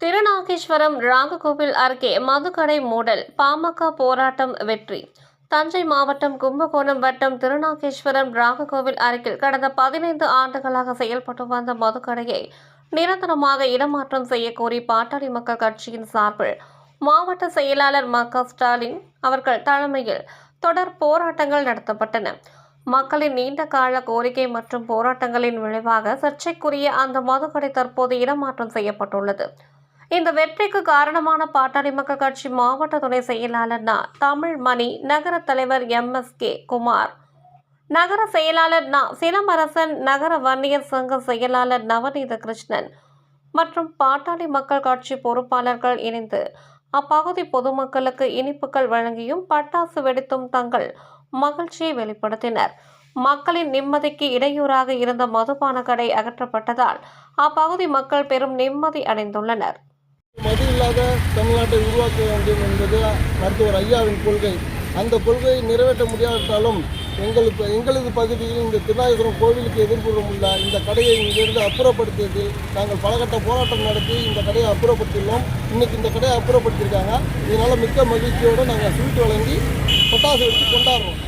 திருநாகேஸ்வரம் ராககோவில் அருகே மதுக்கடை மூடல் பாமக போராட்டம் வெற்றி. தஞ்சை மாவட்டம் கும்பகோணம் வட்டம் திருநாகேஸ்வரம் ராககோவில் அருகில் கடந்த பதினைந்து ஆண்டுகளாக செயல்பட்டு வந்த மதுக்கடையை நிரந்தரமாக இடமாற்றம் செய்யக்கோரி பாட்டாளி மக்கள் கட்சியின் சார்பில் மாவட்ட செயலாளர் ம ஸ்டாலின் அவர்கள் தலைமையில் தொடர் போராட்டங்கள் நடத்தப்பட்டன. மக்களின் நீண்ட கால கோரிக்கை மற்றும் போராட்டங்களின் விளைவாக சர்ச்சைக்குரிய அந்த மதுக்கடை தற்போது இடமாற்றம் செய்யப்பட்டுள்ளது. இந்த வெற்றிக்கு காரணமான பாட்டாளி மக்கள் கட்சி மாவட்ட துணை செயலாளர் நா. தமிழ்மணி நகர தலைவர் எம். எஸ். கே. குமார். நகர செயலாளர் நா. சிலம்பரசன் நகர வன்னியர் சங்க செயலாளர் நவநீத கிருஷ்ணன் மற்றும் பாட்டாளி மக்கள் கட்சி பொறுப்பாளர்கள் இணைந்து அப்பகுதி பொதுமக்களுக்கு இனிப்புகள் வழங்கியும் பட்டாசு வெடித்தும் தங்கள் மகிழ்ச்சியை வெளிப்படுத்தினர். மக்களின் நிம்மதிக்கு இடையூறாக இருந்த மதுபான கடை அகற்றப்பட்டதால் அப்பகுதி மக்கள் பெரும் நிம்மதி அடைந்துள்ளனர். மது இல்லாத தமிழ்நாட்டை உருவாக்க வேண்டும் என்பது மருத்துவர் ஐயாவின் கொள்கை. அந்த கொள்கையை நிறைவேற்ற முடியாவிட்டாலும் எங்களுக்கு எங்களது பகுதியில் இந்த திருநாயகரம் கோவிலுக்கு எதிர்ப்புறம் உள்ள இந்த கடையை இங்கிருந்து அப்புறப்படுத்தியதில் நாங்கள் பலகட்ட போராட்டம் நடத்தி இந்த கடையை அப்புறப்படுத்தியுள்ளோம். இன்னைக்கு இந்த கடையை அப்புறப்படுத்தியிருக்காங்க. இதனால் மிக்க மகிழ்ச்சியோடு நாங்கள் ஸ்வீட் வழங்கி பட்டாசு எடுத்து கொண்டாடுறோம்.